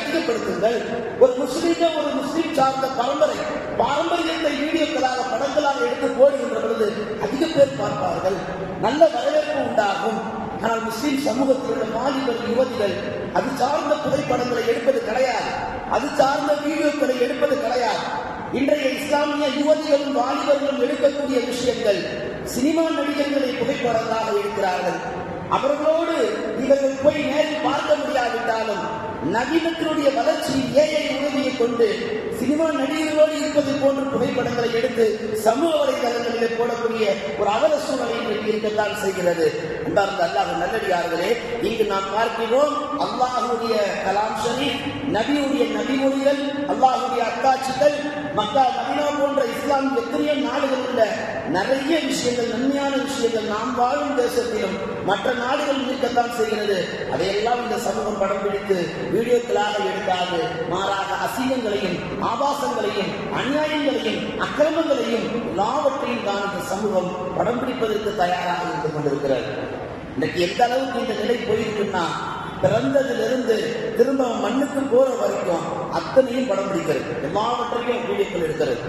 அதிகப்படுத்துங்கள் ஒரு முஸ்லீம் ஒரு முஸ்லீம் சார்ந்த பரம்பரை. பாரம்பரியத்தை வீடியோக்களாக படங்களாக எடுத்து போடுகின்ற பொழுது அதிக பேர் பார்ப்பார்கள். நல்ல வரவேற்பு உண்டாகும். ஆனால் முஸ்லீம் சமூகத்தில் மாணவர் யுவதிகள் அது சார்ந்த புகைப்படங்களை எடுப்பது கிடையாது. அது சார்ந்த வீடியோக்களை எடுப்பது கிடையாது. இன்றைய இஸ்லாமிய யுவதிகளும் வாலிபர்களும் எடுக்கக்கூடிய விஷயங்கள் சினிமா நடிகர்களை புகைப்படங்களாக இருக்கிறார்கள் அவர்களோடு இவர்கள் போய் நேரில் பார்க்க முடியாது. நவீனத்தினுடைய வளர்ச்சி ஏஐ உதவியை கொண்டு சினிமா நடிகர்களோடு இருப்பது போன்ற புகைப்படங்களை எடுத்து சமூக வலைதளங்களிலே போடக்கூடிய ஒரு அவல சூழ்நிலை இன்றைக்கு இருக்கத்தான் செய்கிறது. அன்பார்ந்த அல்லாஹ் நல்லடியார்களே இங்கு நாம் பார்க்கிறோம் அல்லாஹுடைய கலாம் ஷரீப் நபியுடைய நபிமொழிகள் அல்லாஹுடைய அத்தாட்சிகள் மக்கா மதினா போன்ற இஸ்லாம் எத்தனையோ நாடுகள் உள்ள நிறைய விஷயங்கள் நன்மையான விஷயங்கள் நாம் வாழும் தேசத்திலும் மற்ற நாடுகள் இருக்கத்தான் செய்கிறது. அதையெல்லாம் இந்த சமூகம் படம் பிடித்து வீடியோக்களாக எடுக்காது. மாறாக அசிங்கங்களையும் ஆபாசங்களையும் அநியாயங்களையும் அக்கிரமங்களையும் எல்லாவற்றையும் தான் இந்த சமூகம் படம் பிடிப்பதற்கு தயாராக இருந்து கொண்டிருக்கிறது. இன்னைக்கு எந்த அளவுக்கு இந்த நிலை போயிருக்குன்னா பிறந்ததிலிருந்து திரும்ப மண்ணுக்கு போற வரைக்கும் அத்தனையும் படம் பிடிக்கிறது. எல்லாவற்றையும் வீடியோக்கள் எடுக்கிறது.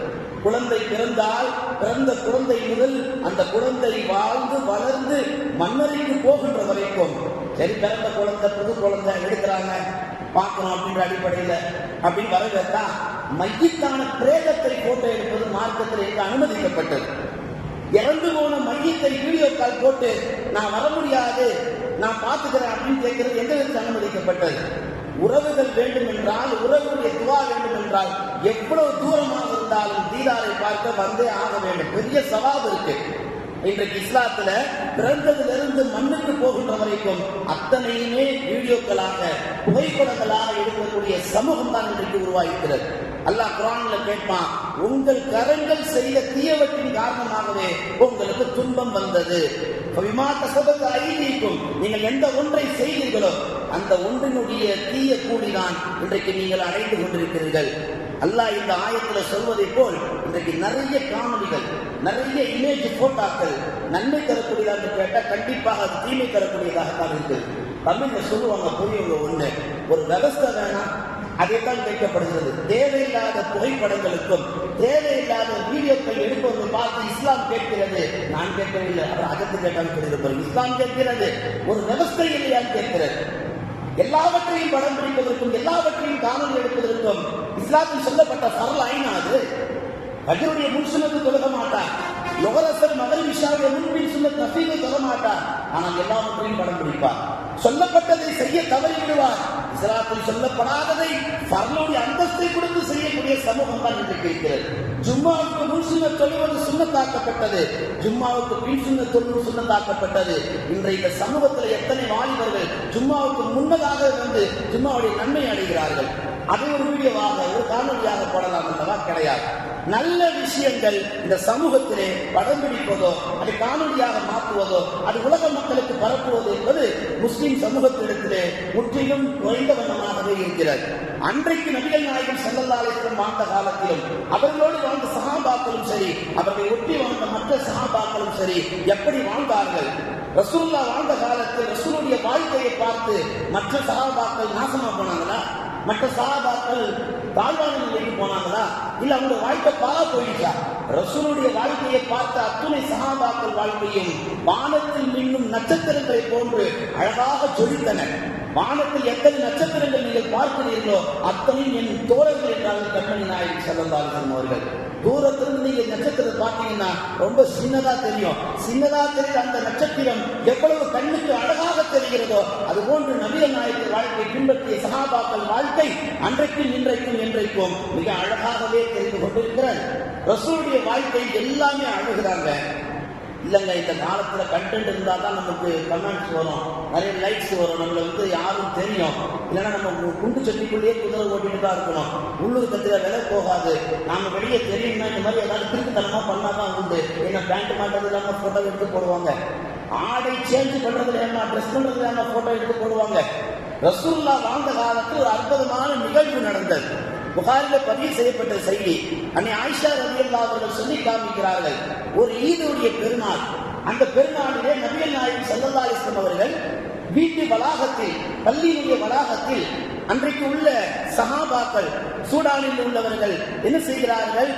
குழந்தை பிறந்தால் பிறந்த குழந்தை முதல் அந்த குழந்தை வாழ்ந்து வளர்ந்து மன்னரைக்கு போகின்ற வரைக்கும் சரி பிறந்த குழந்தை புது குழந்தை எடுக்கிறாங்க. பார்க்கணும் அப்படின்ற அடிப்படையில் அப்படின்னு வரவேற்றா மையத்தான பிரேதத்தை போட்டோ எடுப்பது மார்க்கத்தில் எங்க அனுமதிக்கப்பட்டது. இறந்து போன மையத்தை வீடியோ கால் போட்டு நான் வர முடியாது நான் பார்த்துக்கிறேன் அப்படின்னு கேட்கிறது எந்த விதத்தில் அனுமதிக்கப்பட்டது? உறவுகள் வேண்டும் என்றால் உறவுடைய துவா வேண்டும் என்றால் எவ்வளவு தூரமாக இருந்தாலும் தீதாரை பார்க்க வந்தே ஆக வேண்டும். பெரிய சவால் இருக்கு. இன்றைக்கு இஸ்லாத்துல பிறந்ததிலிருந்து மண்ணுக்கு போகின்ற வரைக்கும் அத்தனையுமே வீடியோக்களாக புகைப்படங்களாக இருக்கக்கூடிய சமூகம் தான் இன்றைக்கு உருவாகிறது அல்லாஹ் குரான்ல கேட்பான் உங்கள் கரங்கள் செய்த தீயவற்றின் காரணமாகவே உங்களுக்கு துன்பம் வந்தது. விமாத்த நீங்கள் எந்த ஒன்றை செய்தீர்களோ அந்த ஒன்றினுடைய தீய கூடிதான் இன்றைக்கு நீங்கள் அடைந்து கொண்டிருக்கிறீர்கள். அல்லாஹ் இந்த ஆயத்துல சொல்வதை போல் இன்றைக்கு நிறைய காணொலிகள் நிறைய இமேஜ் போட்டாக்கள் நன்மை தரக்கூடியதாக கேட்டால் கண்டிப்பாக அது தீமை தரக்கூடியதாகத்தான் இருக்குது தமிழ்ல சொல்லுவாங்க புரியவங்க ஒண்ணு ஒரு விவசாய வேணாம் அதைத்தான் கேட்கப்படுகிறது தேவையில்லாத புகைப்படங்களுக்கும் தேவையில்லாத வீடியோக்கள் எடுப்பவர்களை பார்த்து இஸ்லாம் கேட்கிறது. நான் கேட்கவில்லை. அவர் அகத்து கேட்டால் இஸ்லாம் கேட்கிறது. ஒரு விவஸ்தை இல்லையான்னு கேட்கிறது. எல்லாவற்றையும் படம் பிடிப்பதற்கும் எல்லாவற்றையும் காணொலி எடுப்பதற்கும் இஸ்லாத்தில் சொல்லப்பட்ட சரல் ஐநாது கஜருடைய முன்சுனத்து தொழுக மாட்டார். யுகரசர் மகள் விஷாவுடைய முன்பின் சுண்ணத் நசீவை தொழ மாட்டார். ஆனால் எல்லாவற்றையும் படம் பிடிப்பார். சொல்லப்பட்டதை செய்ய தவறி விடுவார் இஸ்லாத்தில் சொல்லப்படாததை பரலோடைய அந்தஸ்தை கொடுத்து செய்யக்கூடிய சமூகம் தான் இன்றைக்கு இருக்கிறது. ஜும்மாவுக்கு முன் சுண்ண தொழுவது சுண்ணத்தாக்கப்பட்டது. ஜும்மாவுக்கு பின் சுண்ண தொழுவது சுண்ணத்தாக்கப்பட்டது. இன்றைய இந்த சமூகத்தில் எத்தனை வாலிபர்கள் ஜும்மாவுக்கு முன்னதாக வந்து ஜும்மாவுடைய நன்மை அடைகிறார்கள்? அதை ஒரு வீடியோவாக ஒரு காணொலியாக போடலாம் அல்லவா கிடையாது. நல்ல விஷயங்கள் இந்த சமூகத்திலே படம் பிடிப்பதோ அதை காணொலியாக மாற்றுவதோ அது உலக மக்களுக்கு பரப்புவது என்பது முஸ்லிம் சமூகத்திடத்திலே முற்றிலும் குறைந்த வண்ணமாகவே இருக்கிறது. அன்றைக்கு நபிகள் நாயகம் செல்லல்லாலேஸ்வரம் வாழ்ந்த காலத்திலும் அவர்களோடு வாழ்ந்த சகாபாக்களும் சரி அவர்களை ஒட்டி வாழ்ந்த மற்ற சகாபாக்களும் சரி எப்படி வாழ்ந்தார்கள்? ரசூல்லா வாழ்ந்த காலத்தில் ரசூலுடைய வாழ்க்கையை பார்த்து மற்ற சகாபாக்கள் நாசமா போனாங்களா? மற்ற சகாபாக்கள் தாழ்வான நிலைக்கு போனாங்களா? இல்ல அவங்க வாழ்க்கை பாலா போயிடுச்சா? ரசூலுடைய வாழ்க்கையை பார்த்த அத்துணை சகாபாக்கள் வாழ்க்கையும் வானத்தில் மின்னும் நட்சத்திரங்களை போன்று அழகாக சொல்லித்தனர் வானத்தில் எத்தனை நட்சத்திரங்கள் நீங்கள் பார்க்கிறீர்களோ அத்தனையும் என் தோழர்கள் என்றார்கள் கண்மணி நாயகி செல்லந்தாலும் அவர்கள். தூரத்திலிருந்து நீங்க நட்சத்திரத்தை பார்த்தீங்கன்னா ரொம்ப சின்னதா தெரியும். சின்னதா தெரியுற அந்த நட்சத்திரம் எவ்வளவு கண்ணுக்கு அழகாக தெரிகிறதோ அது போன்று நவீன நாயகர் வாழ்க்கை பின்பற்றிய சகாபாக்கள் வாழ்க்கை அன்றைக்கும் இன்றைக்கும் என்றைக்கும் மிக அழகாகவே தெரிந்து கொண்டிருக்கிறார் ரசூலுடைய வாழ்க்கை எல்லாமே அழுகிறாங்க இல்லைங்க இந்த காலத்தில் கண்டென்ட் இருந்தால் தான் நமக்கு கமெண்ட்ஸ் வரும். நிறைய லைக்ஸ் வரும். நம்மளை வந்து யாரும் தெரியும். இல்லைன்னா நம்ம குண்டு சட்டிக்குள்ளேயே குதிரை ஓட்டிட்டு தான் இருக்கணும். உள்ளூர் கத்திர விலை போகாது. நாம வெளியே தெரியும்னா இந்த மாதிரி ஏதாவது பண்ணால் தான் உண்டு. என்ன பேண்ட் மாட்டது இல்லாமல் ஃபோட்டோ எடுத்து போடுவாங்க. ஆடை சேஞ்ச் பண்ணுறது இல்லாம ட்ரெஸ் பண்றது இல்லாமல் ஃபோட்டோ எடுத்து போடுவாங்க? ரசூல்லா வாழ்ந்த காலத்தில் ஒரு அற்புதமான நிகழ்வு நடந்தது. புகாரில பதிவு செய்யப்பட்ட செய்தி அன்னை ஆயிஷா ரலியல்லா அவர்கள் சொல்லி காமிக்கிறார்கள். ஒரு ஈதுடைய பெருநாள். அந்த பெருநாளிலே நபியல் நாயகம் ஸல்லல்லாஹு அலைஹி அவர்கள் வீட்டு வளாகத்தில் பள்ளியினுடைய வளாகத்தில் அன்றைக்கு உள்ள சகாபாக்கள் சூடானில் உள்ளவர்கள் என்ன செய்கிறார்கள்?